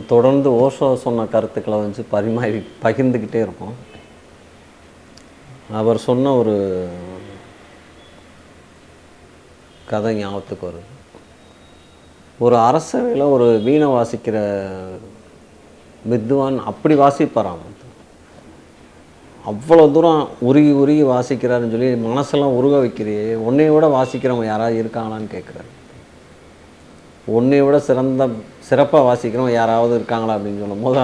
தொடர்ந்து ஓஷோ சொன்ன கருத்துக்களை வந்து பரிமாறி பகிர்ந்துக்கிட்டே இருப்போம். அவர் சொன்ன ஒரு கதை ஞாபகத்துக்கு வருது. ஒரு அரசவையில் ஒரு வீணை வாசிக்கிற வித்வான் அப்படி வாசிப்பாராம். அவ்வளோ தூரம் உருகி உருகி வாசிக்கிறாருன்னு சொல்லி மனசெல்லாம் உருக வைக்கிறியே உன்னையோட விட வாசிக்கிறவங்க யாராவது இருக்காங்களான்னு கேட்குறாரு. உன்னை விட சிறந்த சிறப்பாக வாசிக்கிறவங்க யாராவது இருக்காங்களா அப்படின்னு சொல்லும் போது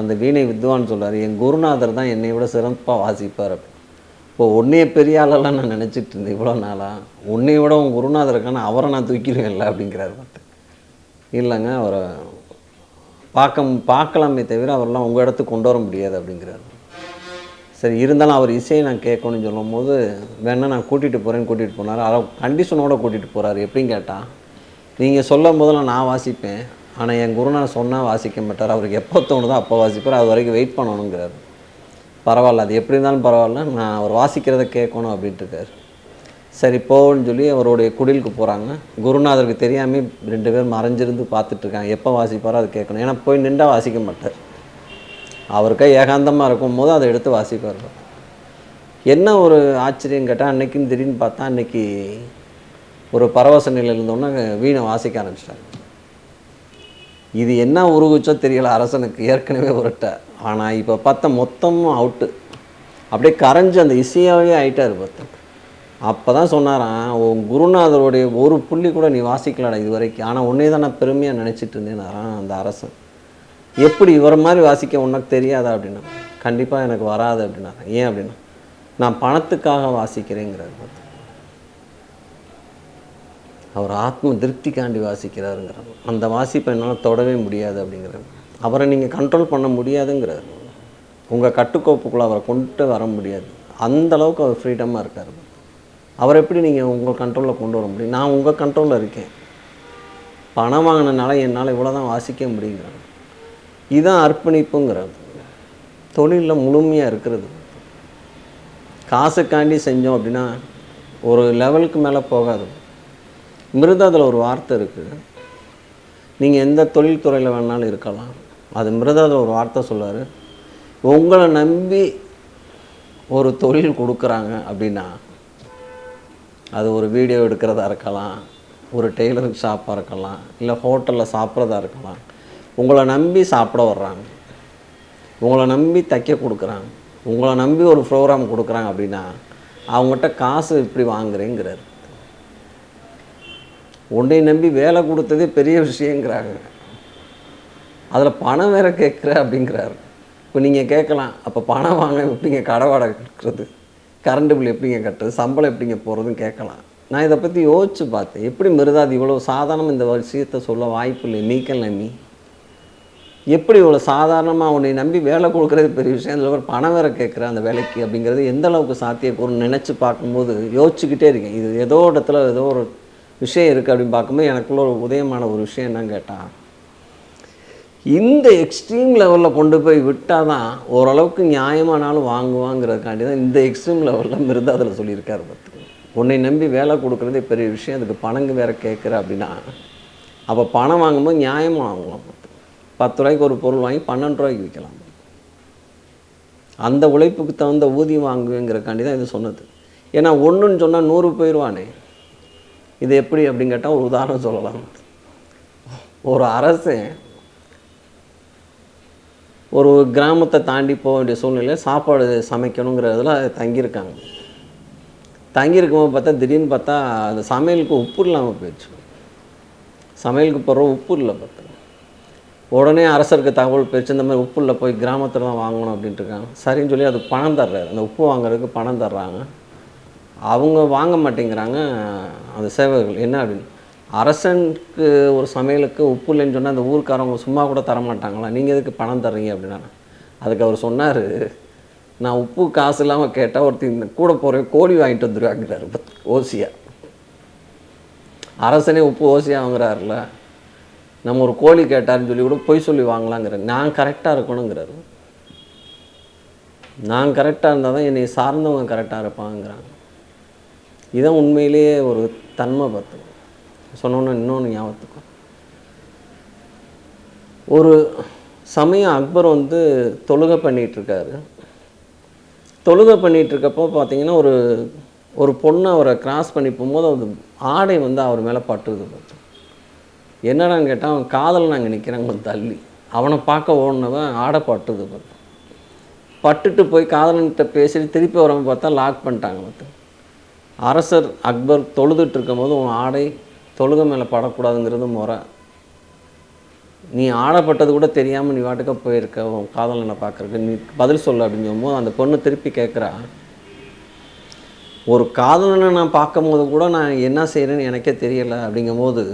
அந்த வீணை வித்வான் சொல்கிறார் என் குருநாதர் தான் என்னை விட சிறப்பாக வாசிப்பார். அப்படி இப்போ உன்னைய பெரிய ஆளெல்லாம் நான் நினச்சிட்டு இருந்தேன் இவ்வளோ நாளாக உன்னை விட உன் குருநாதர் இருக்கான அவரை நான் தூக்கிடுவேன்ல அப்படிங்கிறாரு பார்த்து. இல்லைங்க அவரை பார்க்க பார்க்கலாமே தவிர அவரெல்லாம் உங்கள் இடத்துக்கு கொண்டு வர முடியாது அப்படிங்கிறாரு. சரி இருந்தாலும் அவர் இசையை நான் கேட்கணும்னு சொல்லும் போது வேணா நான் கூட்டிகிட்டு போகிறேன்னு கூட்டிகிட்டு போனார். அதை கண்டிஷனோட கூட்டிகிட்டு போகிறார் எப்படின்னு கேட்டால் நீங்கள் சொல்லும் போதெல்லாம் நான் வாசிப்பேன். ஆனால் என் குருநாதர் சொன்னால் வாசிக்க மாட்டார். அவருக்கு எப்போ தோணுதோ அப்போ வாசிப்பார். அது வரைக்கும் வெயிட் பண்ணணுங்கிறாரு. பரவாயில்ல. அது எப்படி இருந்தாலும் பரவாயில்ல. நான் அவர் வாசிக்கிறத கேட்கணும் அப்படின்ட்டு இருக்கார். சரி போன்னு சொல்லி அவருடைய குடிலுக்கு போகிறாங்க குருநாதருக்கு தெரியாமல் ரெண்டு பேர் மறைஞ்சிருந்து பார்த்துட்ருக்காங்க எப்போ வாசிப்பாரோ அது கேட்கணும். ஏன்னா போய் நின்றா வாசிக்க மாட்டார். அவருக்கா ஏகாந்தமாக இருக்கும் போது அதை எடுத்து வாசிப்பார். என்ன ஒரு ஆச்சரியம் கேட்டால் அன்னைக்குன்னு திடீர்னு பார்த்தா அன்னைக்கு ஒரு பரவச நிலையில் இருந்தோன்னே வீணை வாசிக்க ஆரம்பிச்சிட்டாங்க. இது என்ன உருகுச்சோ தெரியல அரசனுக்கு ஏற்கனவே உருட்ட. ஆனால் இப்போ பார்த்தா மொத்தமும் அவுட்டு அப்படியே கரைஞ்சு அந்த இசையாகவே ஆயிட்டார் பார்த்தேன் அப்போ தான் சொன்னாராம் உன் குருநாதருடைய ஒரு புள்ளி கூட நீ வாசிக்கலடா இது வரைக்கும் ஆனால் உன்னே தான் நான் பெருமையாக நினச்சிட்டு இருந்தேனாராம் அந்த அரசன். எப்படி இவர மாதிரி வாசிக்க உனக்கு தெரியாதா? அப்படின்னா கண்டிப்பாக எனக்கு வராது அப்படின்னாரா ஏன் அப்படின்னா நான் பணத்துக்காக வாசிக்கிறேங்கிறது பார்த்து அவர் ஆத்ம திருப்திக்காண்டி வாசிக்கிறாருங்கிறார். அந்த வாசிப்பை என்னால் தொடவே முடியாது அப்படிங்கிறார். அவரை நீங்கள் கண்ட்ரோல் பண்ண முடியாதுங்கிறார். உங்கள் கட்டுக்கோப்புக்குள்ளே அவரை கொண்டு வர முடியாது. அந்த அளவுக்கு அவர் ஃப்ரீடமாக இருக்கார். அவர் எப்படி நீங்கள் உங்கள் கண்ட்ரோலில் கொண்டு வர முடியும்? நான் உங்கள் கண்ட்ரோலில் இருக்கேன். பணம் வாங்கினனால என்னால் இவ்வளோ தான் வாசிக்க முடியுங்கிறார். இதுதான் அர்ப்பணிப்புங்கிறது தொழிலில் முழுமையாக இருக்கிறது. காசுக்காண்டி செஞ்சோம் அப்படின்னா ஒரு லெவலுக்கு மேலே போகாது. மிருதாதில் ஒரு வார்த்தை இருக்குது நீங்கள் எந்த தொழில்துறையில் வேணாலும் இருக்கலாம். அது மிருதாதில் ஒரு வார்த்தை சொல்லுவார். உங்களை நம்பி ஒரு தொழில் கொடுக்குறாங்க அப்படின்னா அது ஒரு வீடியோ எடுக்கிறதா இருக்கலாம் ஒரு டெய்லரிங் ஷாப்பாக இருக்கலாம் இல்லை ஹோட்டலில் சாப்பிட்றதா இருக்கலாம். உங்களை நம்பி சாப்பிட வர்றாங்க. உங்களை நம்பி தைக்க கொடுக்குறாங்க. உங்களை நம்பி ஒரு ப்ரோக்ராம் கொடுக்குறாங்க அப்படின்னா அவங்ககிட்ட காசு இப்படி வாங்குறேங்கிறாரு. உன்னை நம்பி வேலை கொடுத்ததே பெரிய விஷயங்கிறாங்க. அதில் பணம் வேற கேட்குற அப்படிங்கிறாரு. இப்போ நீங்கள் கேட்கலாம் அப்போ பணம் வாங்க எப்படிங்க கடை வாடகை கட்டுறது? கரண்ட் பில் எப்படிங்க கட்டுறது? சம்பளம் எப்படிங்க போகிறதுன்னு கேட்கலாம். நான் இதை பற்றி யோசிச்சு பார்த்தேன். எப்படி மிருதாது இவ்வளோ சாதாரணம் இந்த விஷயத்தை சொல்ல வாய்ப்பு இல்லை? நீக்கல் நம்பி. எப்படி இவ்வளோ சாதாரணமாக உன்னை நம்பி வேலை கொடுக்குறது பெரிய விஷயம்? அதில் ஒரு பணம் வேற கேட்குற அந்த வேலைக்கு அப்படிங்கிறது எந்த அளவுக்கு சாத்தியக்கூறுன்னு நினச்சி பார்க்கும்போது யோசிச்சுக்கிட்டே இருக்கேன். இது ஏதோ இடத்துல ஏதோ ஒரு விஷயம் இருக்குது அப்படின்னு பார்க்கும்போது எனக்குள்ள ஒரு உதயமான ஒரு விஷயம் என்னன்னு கேட்டால் இந்த எக்ஸ்ட்ரீம் லெவலில் கொண்டு போய் விட்டால் தான் ஓரளவுக்கு நியாயமானாலும் வாங்குவாங்கிறதுக்காண்டி தான் இந்த எக்ஸ்ட்ரீம் லெவலில் இருந்து அதில் சொல்லியிருக்காரு பார்த்துக்கோங்க உன்னை நம்பி வேலை கொடுக்குறதே பெரிய விஷயம் அதுக்கு பணங்க வேற கேட்குற அப்படின்னா அப்போ பணம் வாங்கும்போது நியாயமாக வாங்கலாம் பத்து ரூபாய்க்கு ஒரு பொருள் வாங்கி பன்னெண்டு ரூபாய்க்கு விற்கலாம். அந்த உழைப்புக்கு தகுந்த ஊதியம் வாங்குவேங்கிறக்காண்டி தான் இது சொன்னது. ஏன்னா ஒன்றுன்னு சொன்னால் நூறு போயிடுவானே இது எப்படி அப்படின்னு கேட்டால் ஒரு உதாரணம் சொல்லலாம். ஒரு அரசன் ஒரு கிராமத்தை தாண்டி போக வேண்டிய சூழ்நிலையில் சாப்பாடு சமைக்கணுங்கிறதுல தங்கியிருக்காங்க. தங்கியிருக்கும்போது பார்த்தா திடீர்னு பார்த்தா அந்த சமையலுக்கு உப்பு இல்லாமல் போயிடுச்சு. சமையலுக்கு போடுற உப்பு இல்லை பார்த்தா. உடனே அரசருக்கு தகவல் போயிடுச்சு இந்த மாதிரி உப்பு இல்லை போய் கிராமத்தில் தான் வாங்கணும் அப்படின்ட்டு இருக்காங்க. சரின்னு சொல்லி அது பணம் தர்றாரு. அந்த உப்பு வாங்குறதுக்கு பணம் தர்றாங்க. அவங்க வாங்க மாட்டேங்கிறாங்க. அந்த சேவகர்கள் என்ன அப்படின்னு அரசனுக்கு ஒரு சமையலுக்கு உப்பு இல்லைன்னு சொன்னால் அந்த ஊருக்காரவங்க சும்மா கூட தர மாட்டாங்களா? நீங்கள் எதுக்கு பணம் தர்றீங்க அப்படின்னா அதுக்கு அவர் சொன்னார் நான் உப்பு காசு இல்லாமல் கேட்டால் ஒருத்தர் கூட போகிறேன் கோழி வாங்கிட்டு வந்துருவாங்கிறாரு ஓசியா. அரசனே உப்பு ஓசியா வாங்குறாருல நம்ம ஒரு கோழி கேட்டாருன்னு சொல்லி கூட பொய் சொல்லி வாங்கலாங்கிறார். நான் கரெக்டாக இருக்கணுங்கிறாரு. நான் கரெக்டாக இருந்தால் தான் என்னை சார்ந்தவங்க கரெக்டாக இருப்பாங்கிறாங்க. இதான் உண்மையிலேயே ஒரு தன்மை பார்த்து சொன்னோன்னா இன்னொன்று ஞாபகத்துக்கும் ஒரு சமயம் அக்பர் வந்து தொழுகை பண்ணிகிட்ருக்காரு இருக்காரு. தொழுகை பண்ணிட்டு இருக்கப்போ பார்த்தீங்கன்னா ஒரு ஒரு பொண்ணை அவரை கிராஸ் பண்ணி போகும்போது அது ஆடை வந்து அவர் மேலே பட்டுது என்னடான்னு கேட்டால் அவன் காதல் நாங்கள் நிற்கிறாங்க கொஞ்சம் தள்ளி. அவனை பார்க்க ஓடினவன் ஆடை பட்டுது பார்த்து. பட்டுட்டு போய் காதலன்கிட்ட பேசிட்டு திருப்பி வரவன் பார்த்தா லாக் பண்ணிட்டாங்க பார்த்து. அரசர் அக்பர் தொழுதுட்டு இருக்கும்போது உன் ஆடை தொழுக மேலே படக்கூடாதுங்கிறது முறை. நீ ஆடப்பட்டது கூட தெரியாமல் நீ வாட்டுக்க போயிருக்க உன் காதலனை பார்க்குறக்கு நீ பதில் சொல்லு அப்படின்னு சொல்லும்போது அந்த பொண்ணு திருப்பி கேட்குறா ஒரு காதலனை நான் பார்க்கும்போது கூட நான் என்ன செய்கிறேன்னு எனக்கே தெரியலை. அப்படிங்கும்போது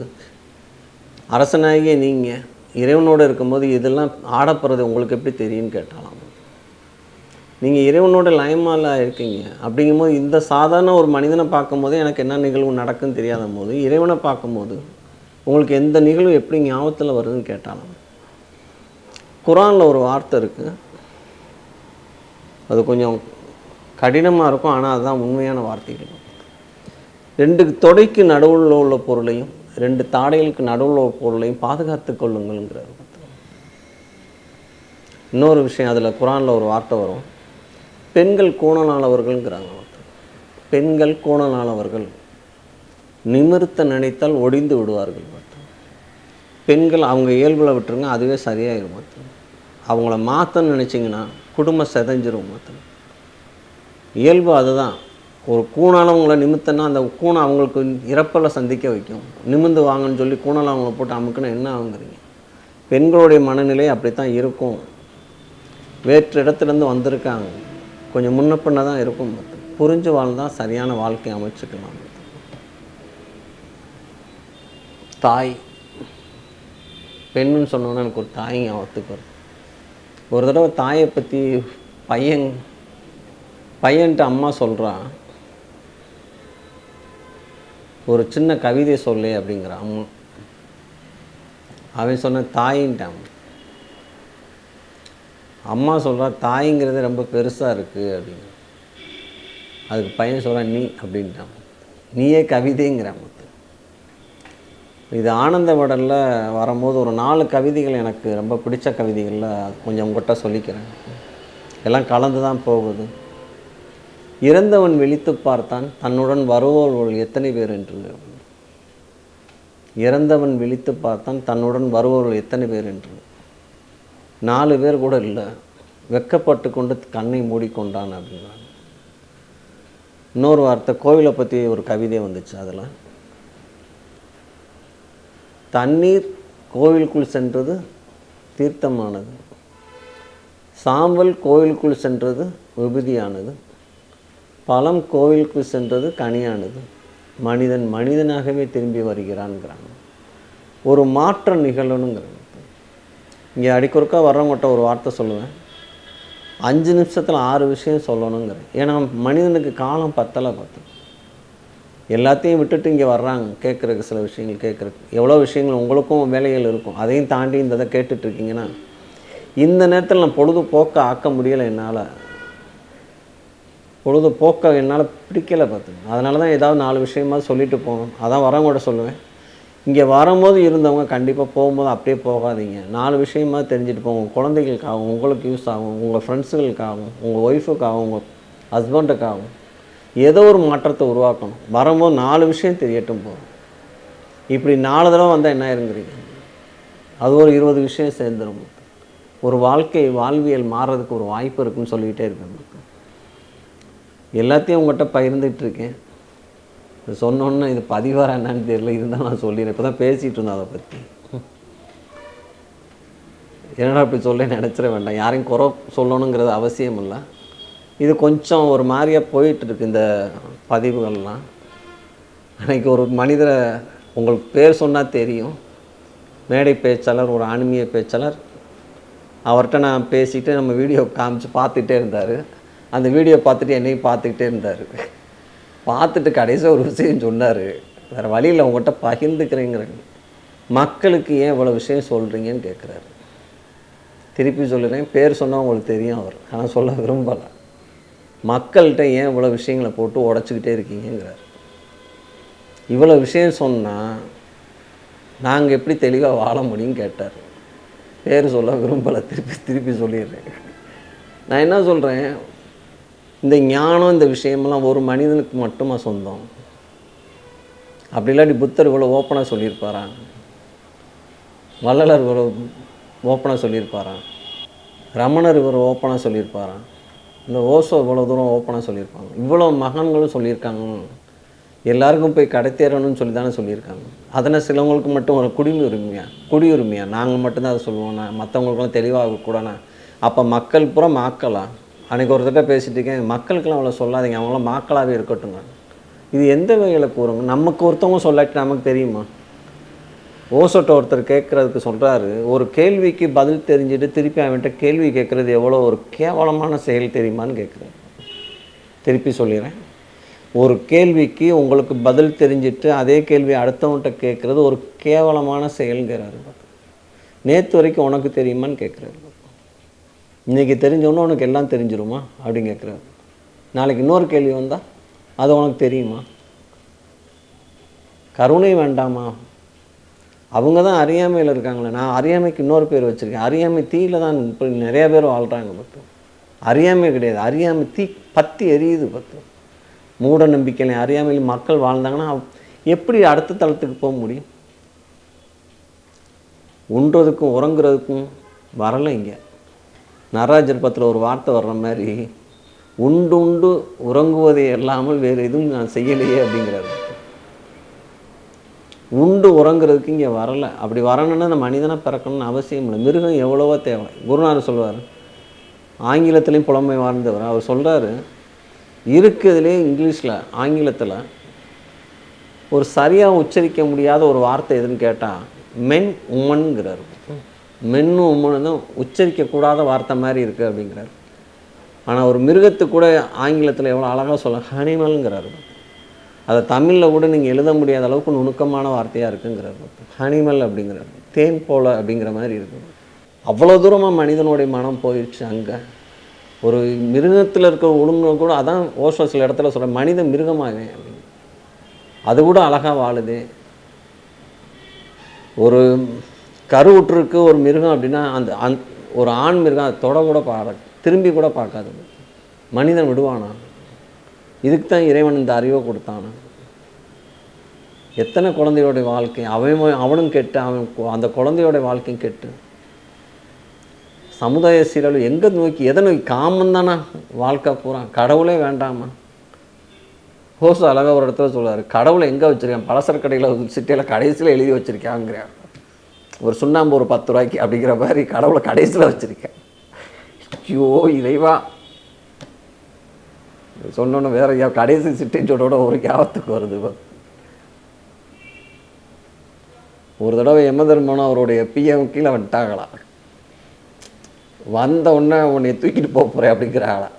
அரசனாகிய நீங்கள் இறைவனோடு இருக்கும்போது இதெல்லாம் ஆடப்படுறது உங்களுக்கு எப்படி தெரியும்னு கேட்டாலாம். நீங்கள் இறைவனோட லயமால இருக்கீங்க. அப்படிங்கும்போது இந்த சாதாரண ஒரு மனிதனை பார்க்கும்போது எனக்கு என்ன நிகழ்வு நடக்குன்னு தெரியாத போது இறைவனை பார்க்கும்போது உங்களுக்கு எந்த நிகழ்வு எப்படி ஞாபகத்தில் வருதுன்னு கேட்டாலும் குரானில் ஒரு வார்த்தை இருக்குது அது கொஞ்சம் கடினமாக இருக்கும் ஆனால் அதுதான் உண்மையான வார்த்தைகள். ரெண்டு தொடைக்கு நடுவில் உள்ள பொருளையும் ரெண்டு தாடைகளுக்கு நடுவில் உள்ள பொருளையும் பாதுகாத்து கொள்ளுங்கள்ங்கிறார் இன்னொரு விஷயம் அதில் குரானில் ஒரு வார்த்தை வரும். பெண்கள் கோணலானவர்கள்ங்கிறாங்க பெண்கள் கோணலானவர்கள். நிமிர்த்த நினைத்தால் ஒடிந்து விடுவார்கள் பெண்கள் அவங்க இயல்பில் விட்டுருங்க அதுவே சரியாயிரும் பார்த்து அவங்கள மாற்றன்னு நினச்சிங்கன்னா குடும்பம் செதஞ்சிரும் பார்த்து இயல்பு அதுதான். ஒரு கூணானவங்களை நிமித்தன்னா அந்த கூணை அவங்களுக்கு இறப்பில் சந்திக்க வைக்கும். நிமிந்து வாங்கன்னு சொல்லி கூணால் அவங்கள போட்டு அமுக்குன்னு என்ன ஆகுங்கிறீங்க? பெண்களுடைய மனநிலை அப்படி தான் இருக்கும். வேற்று இடத்துலேருந்து வந்திருக்காங்க. கொஞ்சம் முன்ன பின்ன தான் இருக்கும். புரிஞ்சு வாழ்ந்தால் சரியான வாழ்க்கை அமைச்சுக்கலாம். தாய். பெண்ணுன்னு சொன்னோன்னா எனக்கு ஒரு தாய் ஞாபகத்துக்கு வரும் ஒரு தடவை தாயை பற்றி பையன் பையன்ட்டு அம்மா சொல்கிறான் ஒரு சின்ன கவிதை சொல்லு அப்படிங்கிற அம்மா. அவன் சொன்ன தாயின்ட்டான். அம்மா சொல்கிறா தாய்ங்கிறது ரொம்ப பெருசாக இருக்குது அப்படின்னு. அதுக்கு பையன் சொல்கிறான் நீ அப்படின்ட்டான். நீயே கவிதைங்கிறான் மொத்தம் இது ஆனந்த விடலில் வரும்போது ஒரு நாலு கவிதைகள் எனக்கு ரொம்ப பிடிச்ச கவிதைகளில் கொஞ்சம் உங்கள்கிட்ட சொல்லிக்கிறேன். எல்லாம் கலந்து தான் போகுது. இறந்தவன் விழித்து பார்த்தான் தன்னுடன் வருபவர்கள் எத்தனை பேர் என்று? இறந்தவன் விழித்து பார்த்தான் தன்னுடன் வருபவர்கள் எத்தனை பேர் என்று? நாலு பேர் கூட இல்லை. வெக்கப்பட்டு கொண்டு கண்ணை மூடிக்கொண்டான் அப்படின்னா இன்னொரு வார்த்தை கோவிலை பற்றி ஒரு கவிதை வந்துச்சு அதில். தண்ணீர் கோவிலுக்குள் சென்றது தீர்த்தமானது. சாம்பல் கோவிலுக்குள் சென்றது விபதியானது. பழம் கோவிலுக்குள் சென்றது கனியானது. மனிதன் மனிதனாகவே திரும்பி வருகிறான்ங்கிறாங்க ஒரு மாற்றம் நிகழணுங்கிறாங்க இங்கே அடிக்கொருக்கா வர்றவங்கள்ட்ட ஒரு வார்த்தை சொல்லுவேன். அஞ்சு நிமிஷத்தில் ஆறு விஷயம் சொல்லணுங்கிறேன் ஏன்னா மனிதனுக்கு காலம் பத்தலை பார்த்து. எல்லாத்தையும் விட்டுட்டு இங்கே வர்றாங்க கேட்குறக்கு சில விஷயங்கள் கேட்குறக்கு எவ்வளோ விஷயங்கள் உங்களுக்கும் வேலைகள் இருக்கும். அதையும் தாண்டி இந்த இதை கேட்டுட்ருக்கீங்கன்னா இந்த நேரத்தில் நான் பொழுதுபோக்க ஆக்க முடியலை என்னால். பொழுதுபோக்க என்னால் பிடிக்கலை பார்த்து. அதனால தான் ஏதாவது நாலு விஷயமா சொல்லிட்டு போகணும். அதான் வரவங்கூட சொல்லுவேன். இங்கே வரும்போது இருந்தவங்க கண்டிப்பாக போகும்போது அப்படியே போகாதீங்க. நாலு விஷயமா தெரிஞ்சுட்டு போங்க. உங்கள் குழந்தைகளுக்காகும் உங்களுக்கு யூஸ் ஆகும். உங்கள் ஃப்ரெண்ட்ஸுகளுக்காகும் உங்கள் ஒய்ஃபுக்காகவும் உங்கள் ஹஸ்பண்டுக்காகும் ஏதோ ஒரு மாற்றத்தை உருவாக்கணும். வரும்போது நாலு விஷயம் தெரியட்டும் போகும் இப்படி நாலு தடவை வந்தால் என்ன இருங்குறீங்க அது ஒரு இருபது விஷயம் சேர்ந்துடும் ஒரு வாழ்க்கை வாழ்வியல் மாறுறதுக்கு ஒரு வாய்ப்பு இருக்குன்னு சொல்லிக்கிட்டே இருக்கேன் எல்லாத்தையும் உங்கள்கிட்ட பகிர்ந்துட்டு இருக்கேன். சொன்னோன்னே இது பதிவாரா என்னன்னு தெரியல. இருந்தால் நான் சொல்லிடுறேன். இப்போ தான் பேசிகிட்டு இருந்தேன் அதை பற்றி என்னடா அப்படி சொல்ல நினச்சிட வேண்டாம். யாரையும் குறை சொல்லணுங்கிறது அவசியம் இல்லை. இது கொஞ்சம் ஒரு மாதிரியாக போயிட்டுருக்கு இந்த பதிவுகள்லாம். அன்றைக்கி ஒரு மனிதரை உங்களுக்கு பேர் சொன்னால் தெரியும். மேடை பேச்சாளர் ஒரு ஆன்மீக பேச்சாளர். அவர்கிட்ட நான் பேசிட்டு நம்ம வீடியோ காமிச்சு பார்த்துட்டே இருந்தார். அந்த வீடியோ பார்த்துட்டு என்னையும் பார்த்துக்கிட்டே இருந்தார். பார்த்துட்டு கடைசியாக ஒரு விஷயம் சொன்னார். வேறு வழியில் உங்கள்கிட்ட பகிர்ந்துக்கிறேங்கிறேன் மக்களுக்கு ஏன் இவ்வளோ விஷயம் சொல்கிறீங்கன்னு கேட்குறாரு திருப்பி சொல்லுறேன் பேர் சொன்னால் உங்களுக்கு தெரியும் அவர். ஆனால் சொல்ல விரும்பலை. மக்கள்கிட்ட ஏன் இவ்வளோ விஷயங்களை போட்டு உடச்சிக்கிட்டே இருக்கீங்கிறார். இவ்வளோ விஷயம் சொன்னால் நாங்கள் எப்படி தெளிவாக வாழ முடியும்னு கேட்டார். பேர் சொல்ல விரும்பலை திருப்பி திருப்பி சொல்லிடுறேன். நான் என்ன சொல்கிறேன் இந்த ஞானம் இந்த விஷயமெல்லாம் ஒரு மனிதனுக்கு மட்டுமா சொந்தம்? அப்படி இல்லாட்டி புத்தர் இவ்வளோ ஓப்பனாக சொல்லியிருப்பாரா? வள்ளலர் இவ்வளோ ஓப்பனாக சொல்லியிருப்பாரா? ரமணர் இவர் ஓப்பனாக சொல்லியிருப்பாரா? இந்த ஓசோ இவ்வளோ தூரம் ஓப்பனாக சொல்லியிருப்பாங்க. இவ்வளோ மகான்களும் சொல்லியிருக்காங்க. எல்லாருக்கும் போய் கடத்தேறணும்னு சொல்லி தானே சொல்லியிருக்காங்க. அதனால் சிலவங்களுக்கு மட்டும் ஒரு குடியுரிமையா? குடியுரிமையா? நாங்கள் மட்டும்தான் அதை சொல்லுவோம். நான் மற்றவங்களுக்குலாம் தெளிவாக கூடண்ணா அப்போ மக்கள் பூரா மாக்கலாம் அன்றைக்கி ஒருத்தட்ட பேசிட்டு இருக்கேன் மக்களுக்கெல்லாம் அவ்வளோ சொல்லாதீங்க அவங்களாம் மாக்களாகவே இருக்கட்டுங்க இது எந்த வகையில் கூறுங்க? நமக்கு ஒருத்தவங்க சொல்லாட்டி நமக்கு தெரியுமா? ஓசோட்ட ஒருத்தர் கேட்குறதுக்கு சொல்கிறாரு ஒரு கேள்விக்கு பதில் தெரிஞ்சுட்டு திருப்பி அவன்கிட்ட கேள்வி கேட்குறது எவ்வளோ ஒரு கேவலமான செயல் தெரியுமான்னு கேட்குறேன். திருப்பி சொல்லிடுறேன். ஒரு கேள்விக்கு உங்களுக்கு பதில் தெரிஞ்சிட்டு அதே கேள்வி அடுத்தவன்கிட்ட கேட்குறது ஒரு கேவலமான செயல்கிறாரு நேற்று வரைக்கும் உனக்கு தெரியுமான்னு கேட்குறாரு. இன்றைக்கி தெரிஞ்சோன்னு உனக்கு எல்லாம் தெரிஞ்சிருமா? அப்படின்னு கேட்குறாரு நாளைக்கு இன்னொரு கேள்வி வந்தால் அது உனக்கு தெரியுமா? கருணை வேண்டாமா? அவங்க தான் அறியாமையில் இருக்காங்களே. நான் அறியாமைக்கு இன்னொரு பேர் வச்சுருக்கேன். அறியாமை தீயில் தான் இப்போ நிறையா பேர் வாழ்கிறாங்க பத்து. அறியாமை கிடையாது. அறியாமை தீ பற்றி எரியுது பத்து. மூட நம்பிக்கையில் அறியாமையில் மக்கள் வாழ்ந்தாங்கன்னா எப்படி அடுத்த தளத்துக்கு போக முடியும்? உண்றதுக்கும் உறங்குறதுக்கும் வரலை இங்கே. நடராஜர் பத்தில் ஒரு வார்த்தை வர்ற மாதிரி உண்டு உண்டு உறங்குவதை இல்லாமல் வேறு எதுவும் நான் செய்யலையே அப்படிங்கிறாரு. உண்டு உறங்குறதுக்கு இங்கே வரலை. அப்படி வரணும்னா அந்த மனிதனாக பிறக்கணும்னு அவசியம் இல்லை. மிருகம் எவ்வளவோ தேவை. குருநாதர் சொல்வார் ஆங்கிலத்திலையும் புலமை வாழ்ந்தவர் அவர் சொல்கிறாரு இருக்கிறதுலே இங்கிலீஷில் ஆங்கிலத்தில் ஒரு சரியாக உச்சரிக்க முடியாத ஒரு வார்த்தை எதுன்னு கேட்டால் மென் உமன்கிறார் மென்னும் உம்முனதும் உச்சரிக்கக்கூடாத வார்த்தை மாதிரி இருக்குது அப்படிங்கிறார். ஆனால் ஒரு மிருகத்துக்கு கூட ஆங்கிலத்தில் எவ்வளோ அழகாக சொல்ல ஹனிமல்ங்கிறார் அதை தமிழில் கூட நீங்கள் எழுத முடியாத அளவுக்கு நுணுக்கமான வார்த்தையாக இருக்குங்கிறார் ஹனிமல் அப்படிங்கிறார். தேன் போல அப்படிங்கிற மாதிரி இருக்குது அவ்வளோ தூரமாக மனிதனுடைய மனம் போயிடுச்சு அங்கே. ஒரு மிருகத்தில் இருக்கிற ஒழுங்கு கூட அதான் ஓஷோ சில இடத்துல சொல்கிற மனித மிருகமாகவே அப்படின்னு. அது கூட அழகாக வாழுது. ஒரு கருவுற்றுக்கு ஒரு மிருகம் அப்படின்னா அந்த அந் ஒரு ஆண் மிருகம் அதை தொட கூட பார்க்க திரும்பி கூட பார்க்காது. மனிதன் விடுவானா? இதுக்கு தான் இறைவன் இந்த அறிவை கொடுத்தானா? எத்தனை குழந்தையோடைய வாழ்க்கை? அவன் அவனும் கெட்டு அவன் அந்த குழந்தையோட வாழ்க்கையும் கெட்டு. சமுதாய சீரழிவு எங்கே நோக்கி எதை நோக்கி? காமன் தானே? வாழ்க்கை பூரா. கடவுளே வேண்டாமா? ஹோசு அழகா ஒரு இடத்துல சொல்கிறார் கடவுளை எங்கே வச்சுருக்கேன்? பலசர கடையில் சிட்டியில் கடைசியில் எழுதி வச்சிருக்காங்கிறார் ஒரு சுண்ணாம்பு ஒரு பத்து ரூபாய்க்கு அப்படிங்கிற மாதிரி கடவுளை கடைசியில் வச்சிருக்கேன். ஐயோ இறைவா. சொன்னோன்னு வேற ஐயா கடைசி சிட்டிச்சோட ஒரு ஞாபகத்துக்கு வருது ஒரு தடவை எமதர்மனும் அவருடைய பிஎம் கீழே வந்துட்டாங்களா? வந்த உடனே உன்னை தூக்கிட்டு போக போகிறேன் அப்படிங்கிறாங்களா?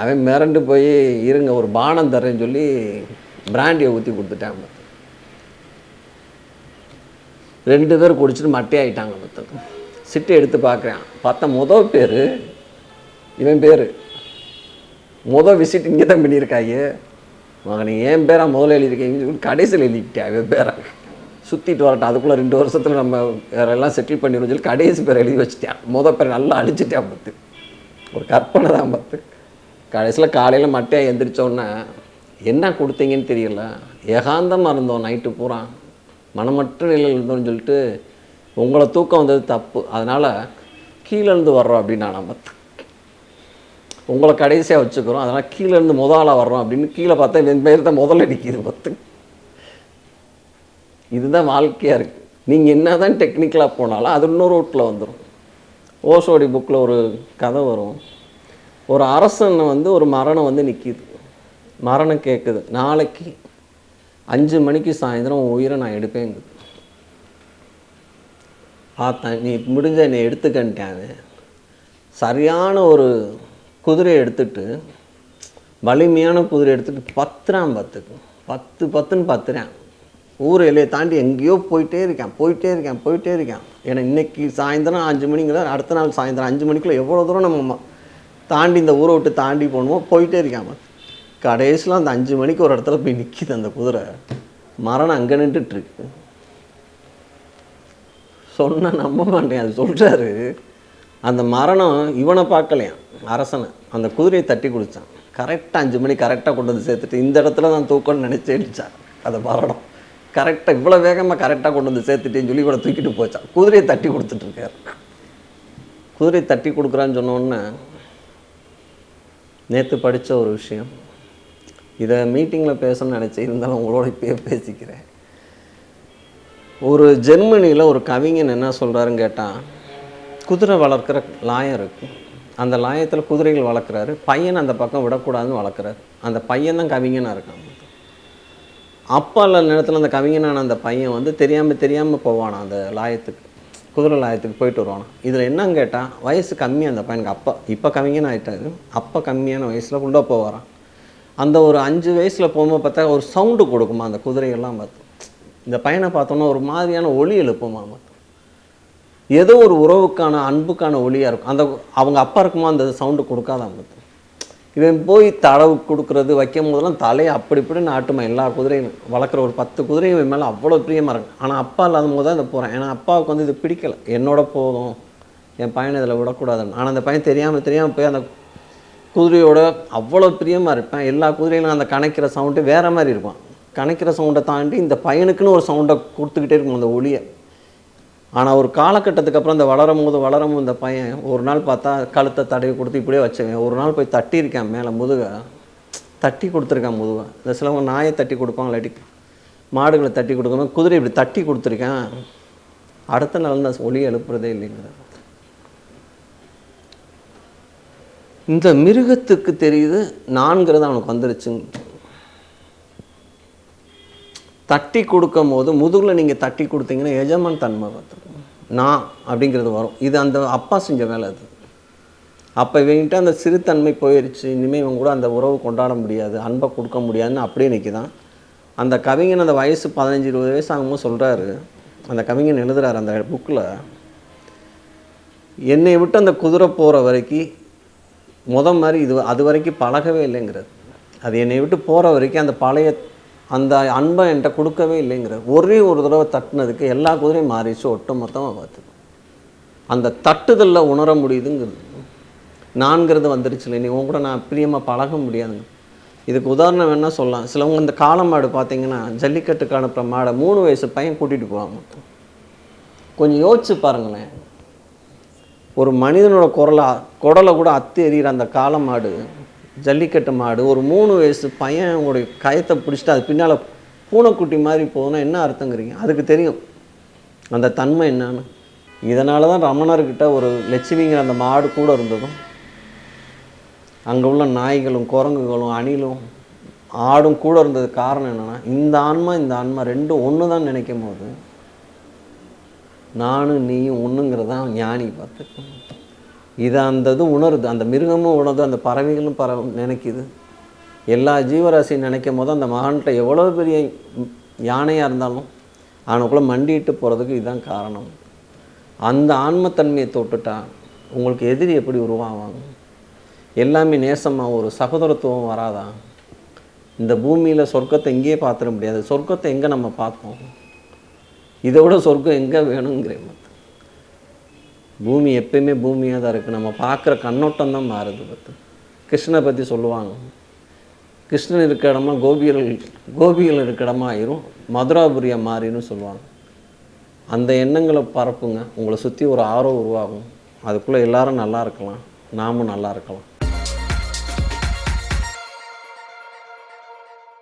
அவன் மிரண்டு போய் இருங்க ஒரு பானம் தரேன்னு சொல்லி பிராண்டியை ஊற்றி கொடுத்துட்டாங்க ரெண்டு பேர் குடிச்சிட்டு மட்டையாயிட்டாங்க மொத்தம் சிட்டு எடுத்து பார்க்குறேன் பார்த்தா முத பேர் இவன் பேர். முத விசிட் இங்கே தான் பண்ணியிருக்காங்க மகனே என் பேரா முதல்ல எழுதியிருக்கீங்கன்னு சொல்லி கடைசியில் எழுதிக்கிட்டேன் அவன் பேராக சுற்றிட்டு வரட்டும். அதுக்குள்ளே ரெண்டு வருஷத்தில் நம்ம வேற எல்லாம் செட்டில் பண்ணிடணும் சொல்லி கடைசி பேர் எழுதி வச்சுட்டேன். முத பேர் நல்லா அழிச்சிட்டேன் பத்து ஒரு கற்பனை தான் பத்து கடைசியில் காலையில் மட்டையாக எந்திரிச்ச என்ன கொடுத்தீங்கன்னு தெரியல. ஏகாந்தமாக இருந்தோம் நைட்டு பூரா. மனமற்ற நிலையில் இருந்தோம்னு சொல்லிட்டு உங்களை தூக்கம் வந்தது தப்பு. அதனால் கீழேருந்து வர்றோம் அப்படின்னு நம்ம உங்களை கடைசியாக வச்சுக்கிறோம். அதனால் கீழே இருந்து முதலாக வர்றோம் அப்படின்னு கீழே பார்த்தா என் பேர் தான் முதல்ல நிற்கிது பத்து இதுதான் வாழ்க்கையாக இருக்குது நீங்கள் என்ன தான் டெக்னிக்கலாக போனாலும் அது இன்னொரு ரூட்டில் வந்துடும் ஓசோடி புக்கில் ஒரு கதை வரும். ஒரு அரசன் வந்து ஒரு மரணம் வந்து நிற்கிது மரணம் கேட்குது நாளைக்கு அஞ்சு மணிக்கு சாயந்தரம் உன் உயிரை நான் எடுப்பேங்குது பார்த்தேன் நீ முடிஞ்ச என்னை எடுத்துக்கன்ட்டாங்க சரியான ஒரு குதிரையை எடுத்துட்டு வலிமையான குதிரை எடுத்துகிட்டு பத்துறான் பத்துக்கு. பத்து பத்துன்னு பத்துறேன். ஊர் எல்லையை தாண்டி எங்கேயோ போயிட்டே இருக்கேன் போயிட்டே இருக்கேன் போயிட்டே இருக்கேன். ஏன்னா இன்றைக்கி சாயந்தரம் அஞ்சு மணிங்கிற அடுத்த நாள் சாயந்தரம் அஞ்சு மணிக்குள்ளே எவ்வளோ தூரம் நம்ம தாண்டி இந்த ஊரை விட்டு தாண்டி போகணுமோ போயிட்டே இருக்கான் கடைசியில் அந்த அஞ்சு மணிக்கு ஒரு இடத்துல போய் நிற்கிது அந்த குதிரை. மரணம் அங்கே நின்றுட்டு இருக்கு. சொன்ன நம்ப மாட்டேன் அது சொல்கிறாரு அந்த மரணம் இவனை பார்க்கலையாம் அரசனை. அந்த குதிரையை தட்டி குடித்தான் கரெக்டாக அஞ்சு மணி கரெக்டாக கொண்டு வந்து சேர்த்துட்டு இந்த இடத்துல தான் தூக்கம்னு நினச்சி அடிச்சான் அந்த மரணம். கரெக்டாக இவ்வளோ வேகமாக கரெக்டாக கொண்டு வந்து சேர்த்துட்டேன்னு சொல்லி கூட தூக்கிட்டு போச்சான். குதிரையை தட்டி கொடுத்துட்ருக்கார் குதிரையை தட்டி கொடுக்குறான்னு சொன்னோன்னே நேற்று படித்த ஒரு விஷயம். இதை மீட்டிங்கில் பேசணும்னு நினச்சி இருந்தாலும் உங்களோட இப்பயே பேசிக்கிறேன். ஒரு ஜெர்மனியில் ஒரு கவிஞன் என்ன சொல்கிறாருன்னு கேட்டால் குதிரை வளர்க்குற லாயம் இருக்கு. அந்த லாயத்தில் குதிரைகள் வளர்க்குறாரு. பையன் அந்த பக்கம் விடக்கூடாதுன்னு வளர்க்குறாரு. அந்த பையன் தான் கவிஞனாக இருக்கான். அப்பா இல்லாத நேரத்தில் அந்த கவிஞனான அந்த பையன் வந்து தெரியாமல் தெரியாமல் போவானா அந்த லாயத்துக்கு? குதிரை லாயத்துக்கு போயிட்டு வருவானா? இதில் என்னன்னு கேட்டால் வயசு கம்மி அந்த பையனுக்கு அப்பா. இப்போ கவிஞன் ஆகிட்டாரு அப்பா கம்மியான வயசில் உள்ளே போவாரான் அந்த ஒரு அஞ்சு வயசில் போகும்போது பார்த்தா ஒரு சவுண்டு கொடுக்குமா? அந்த குதிரையெல்லாம் பார்த்து. இந்த பையனை பார்த்தோன்னா ஒரு மாதிரியான ஒளி எழுப்புமா? பார்த்து ஏதோ ஒரு உறவுக்கான அன்புக்கான ஒளியாக இருக்கும். அந்த அவங்க அப்பா இருக்குமா அந்த சவுண்டு கொடுக்காதான் பார்த்து இவன் போய் தடவு கொடுக்குறது வைக்கும் போதெல்லாம் தலையை அப்படி இப்படி நாட்டுமா எல்லா குதிரையும் வளர்க்குற ஒரு பத்து குதிரை இவன் மேலே அவ்வளோ பிரியமாக இருக்கு. ஆனால் அப்பா இல்லாத போது தான் இதை போகிறேன் ஏன்னா அப்பாவுக்கு வந்து இது பிடிக்கல. என்னோட போதும். என் பையனை இதில் விடக்கூடாதுன்னு. ஆனால் அந்த பையன் தெரியாமல் தெரியாமல் போய் அந்த குதிரையோட அவ்வளோ பிரியமாக இருப்பேன். எல்லா குதிரையிலும் அந்த கணக்கிற சவுண்டு வேறு மாதிரி இருப்பான் கணக்கிற சவுண்டை தாண்டி இந்த பையனுக்குன்னு ஒரு சவுண்டை கொடுத்துக்கிட்டே இருக்கும் அந்த ஒளியை. ஆனால் ஒரு காலகட்டத்துக்கு அப்புறம் இந்த வளரும் போது வளரும் இந்த பையன் ஒரு நாள் பார்த்தா கழுத்தை தடவி கொடுத்து இப்படியே வச்சுவேன் ஒரு நாள் போய் தட்டியிருக்கான் மேலே முதுக. தட்டி கொடுத்துருக்கான் முதுக. இந்த சிலவங்க நாயை தட்டி கொடுப்பாங்க இல்லாட்டி மாடுகளை தட்டி கொடுக்கணும். குதிரை இப்படி தட்டி கொடுத்துருக்கேன். அடுத்த நாள் தான் ஒளி எழுப்புறதே இல்லைங்கிற இந்த மிருகத்துக்கு தெரியுது நான்கிறது அவனுக்கு வந்துருச்சுங்க தட்டி கொடுக்கும் போது முதுகில் நீங்கள் தட்டி கொடுத்தீங்கன்னா எஜமான் தன்மை பார்த்துருக்கும் நான் அப்படிங்கிறது வரும். இது அந்த அப்பா செஞ்ச வேலை அது. அப்போ இவங்கிட்ட அந்த சிறுத்தன்மை போயிடுச்சு இனிமேல் இவங்க கூட அந்த உறவு கொண்டாட முடியாது அன்பை கொடுக்க முடியாதுன்னு அப்படியே நிற்கிதான் அந்த கவிஞன் அந்த வயசு பதினஞ்சு இருபது வயசு ஆகும்போது சொல்கிறாரு அந்த கவிஞன் எழுதுறாரு அந்த புக்கில் என்னை விட்டு அந்த குதிரை போகிற வரைக்கும் முத மாதிரி இது அது வரைக்கும் பழகவே இல்லைங்கிறது அது என்னை விட்டு போகிற வரைக்கும் அந்த பழைய அந்த அன்பை என்கிட்ட கொடுக்கவே இல்லைங்கிற ஒரே ஒரு தடவை தட்டினதுக்கு எல்லா குதிரையும் மாறிச்சு ஒட்டு மொத்தமாக பார்த்து. அந்த தட்டுதலில் உணர முடியுதுங்கிறது. நான்கிறது வந்துருச்சு இல்லை நீ உன் கூட நான் பிரியமாக பழக முடியாதுங்க. இதுக்கு உதாரணம் வேணால் சொல்லலாம். சிலவங்க இந்த காளை மாடு பார்த்தீங்கன்னா ஜல்லிக்கட்டுக்கு அனுப்புகிற மாடை மூணு வயசு பையன் கூட்டிகிட்டு போவாங்க கொஞ்சம் யோசிச்சு பாருங்களேன். ஒரு மனிதனோட குரலாக குடலை கூட அத்து எறிகிற அந்த காளை மாடு ஜல்லிக்கட்டு மாடு ஒரு மூணு வயசு பையன் உங்களுடைய கயத்தை பிடிச்சிட்டு அது பின்னால் பூனைக்குட்டி மாதிரி போகணும் என்ன அர்த்தங்கிறீங்க? அதுக்கு தெரியும். அந்த தன்மை என்னன்னு. இதனால தான் ரமணர்கிட்ட ஒரு லட்சுமிங்கிற அந்த மாடு கூட இருந்ததும் அங்கே உள்ள நாய்களும் குரங்குகளும் அணிலும் ஆடும் கூட இருந்தது காரணம் என்னென்னா இந்த ஆன்மா இந்த ஆன்மா ரெண்டும் ஒன்று தான் நினைக்கும் போது நானும் நீயும் ஒன்றுங்கிறதான் ஞானி பார்த்து இதை அந்த இது உணருது. அந்த மிருகமும் உணருது. அந்த பறவைகளும் பற நினைக்குது. எல்லா ஜீவராசியும் நினைக்கும் போது அந்த மகான்கிட்ட எவ்வளோ பெரிய யானையாக இருந்தாலும் அவனுக்குள்ளே மண்டிட்டு போகிறதுக்கு இதுதான் காரணம். அந்த ஆன்மத்தன்மையை தொட்டுட்டா உங்களுக்கு எதிரி எப்படி உருவாவாங்க? எல்லாமே நேசமாக ஒரு சகோதரத்துவம் வராதா? இந்த பூமியில் சொர்க்கத்தை எங்கேயே பார்த்துட முடியாது. சொர்க்கத்தை எங்கே நம்ம பார்ப்போம்? இதை விட சொர்க்கம் எங்கே வேணுங்கிறேன் பார்த்து பூமி எப்பயுமே பூமியாக தான் இருக்குது நம்ம பார்க்குற கண்ணோட்டம் தான் மாறுது பார்த்து. கிருஷ்ணனை பற்றி சொல்லுவாங்க. கிருஷ்ணன் இருக்க இடமா கோபிகள் கோபிகள் இருக்க இடமா ஆயிரும். மதுராபுரியா மாறின்னு சொல்லுவாங்க. அந்த எண்ணங்களை பரப்புங்க. உங்களை சுற்றி ஒரு ஆர்வம் உருவாகும். அதுக்குள்ளே எல்லாரும் நல்லா இருக்கலாம். நாமும் நல்லா இருக்கலாம்.